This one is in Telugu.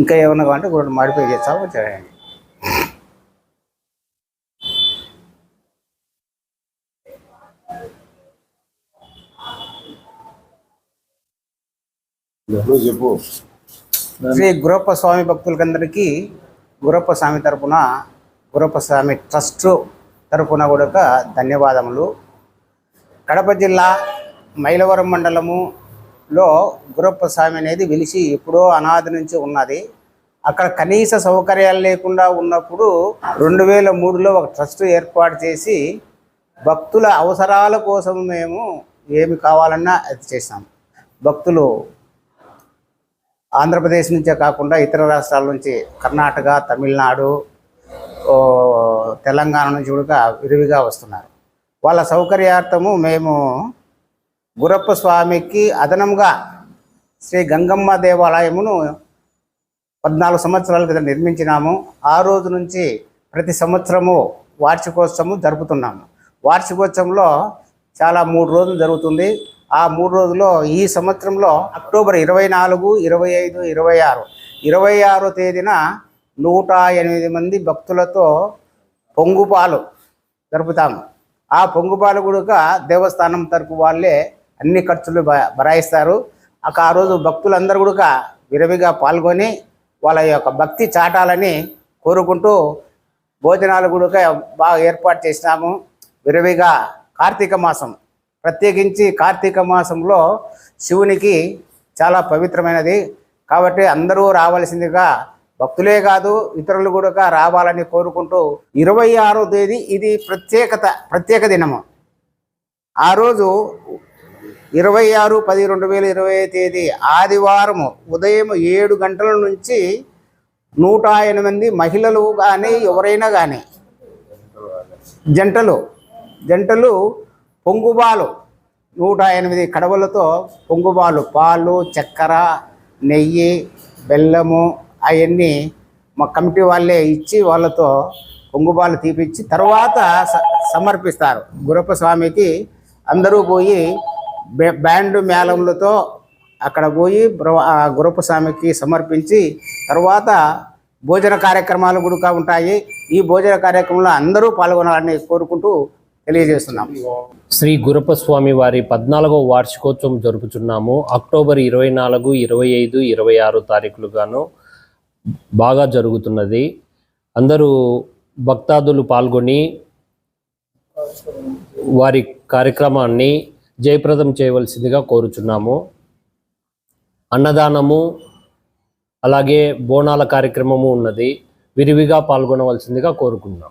ఇంకా ఏమన్నా కావాలంటే రెండు మాడిఫై చేస్తాము చేయండి చెప్పు. శ్రీ గురప్ప స్వామి భక్తులకందరికీ గురప్ప స్వామి తరపున గురప్ప స్వామి ట్రస్ట్ తరపున కూడా ధన్యవాదములు. కడప జిల్లా మైలవరం లో గురప్ప స్వామి అనేది వెలిసి ఎప్పుడో అనాది నుంచి ఉన్నది. అక్కడ కనీస సౌకర్యాలు లేకుండా ఉన్నప్పుడు రెండు వేల మూడులో ఒక ట్రస్ట్ ఏర్పాటు చేసి భక్తుల అవసరాల కోసం మేము ఏమి కావాలన్నా అది చేసాం భక్తులు ఆంధ్రప్రదేశ్ నుంచే కాకుండా ఇతర రాష్ట్రాల నుంచి కర్ణాటక తమిళనాడు తెలంగాణ నుంచి కూడా విరివిగా వస్తున్నారు. వాళ్ళ సౌకర్యార్థము మేము గురప్ప స్వామికి అదనంగా శ్రీ గంగమ్మ దేవాలయమును పద్నాలుగు సంవత్సరాల క్రితం నిర్మించినాము. ఆ రోజు నుంచి ప్రతి సంవత్సరము వార్షికోత్సవం జరుపుతున్నాము. వార్షికోత్సవంలో చాలా మూడు రోజులు జరుగుతుంది. ఆ మూడు రోజుల్లో ఈ సంవత్సరంలో అక్టోబర్ ఇరవై నాలుగు ఇరవై ఐదు ఇరవై ఆరు. ఇరవై ఆరో తేదీన నూట ఎనిమిది మంది భక్తులతో పొంగుపాలు జరుపుతాము. ఆ పొంగుపాలు కూడా దేవస్థానం తరపు వాళ్ళే అన్ని ఖర్చులు బ భరాయిస్తారు అక ఆ రోజు భక్తులందరూ కూడా విరవిగా పాల్గొని వాళ్ళ యొక్క భక్తి చాటాలని కోరుకుంటూ భోజనాలు కూడా బాగా ఏర్పాటు చేసినాము. విరవిగా కార్తీక మాసం ప్రత్యేకించి కార్తీక మాసంలో శివునికి చాలా పవిత్రమైనది. కాబట్టి అందరూ రావాల్సిందిగా భక్తులే కాదు ఇతరులు కూడా రావాలని కోరుకుంటూ ఇరవై ఆరో తేదీ ఇది ప్రత్యేకత ప్రత్యేక దినము. ఆ రోజు ఇరవై ఆరు పది రెండు వేల ఇరవై తేదీ ఆదివారము ఉదయం ఏడు గంటల నుంచి నూట ఎనిమిది మహిళలు కానీ ఎవరైనా కానీ జంటలు జంటలు పొంగుబాలు నూట ఎనిమిది కడవలతో పొంగుబాలు పాలు చక్కెర నెయ్యి బెల్లము అవన్నీ మా కమిటీ వాళ్ళే ఇచ్చి వాళ్ళతో పొంగుబాలు తీపిచ్చి తర్వాత స- సమర్పిస్తారు. గురప్ప స్వామికి అందరూ పోయి బ్యాండ్ మేళములతో అక్కడ పోయి గురప్ప స్వామికి సమర్పించి తర్వాత భోజన కార్యక్రమాలు కూడా ఉంటాయి. ఈ భోజన కార్యక్రమంలో అందరూ పాల్గొనాలని కోరుకుంటూ తెలియజేస్తున్నాం. శ్రీ గురప్ప స్వామి వారి పద్నాలుగవ వార్షికోత్సవం జరుపుచున్నాము. అక్టోబర్ ఇరవై నాలుగు ఇరవై ఐదు ఇరవై ఆరు తారీఖులుగాను బాగా జరుగుతున్నది. అందరూ భక్తాదులు పాల్గొని వారి కార్యక్రమాన్ని జయప్రదం చేయవలసిందిగా కోరుచున్నాము. అన్నదానము అలాగే బోనాల కార్యక్రమము ఉన్నది. విరివిగా పాల్గొనవలసిందిగా కోరుకున్నాం.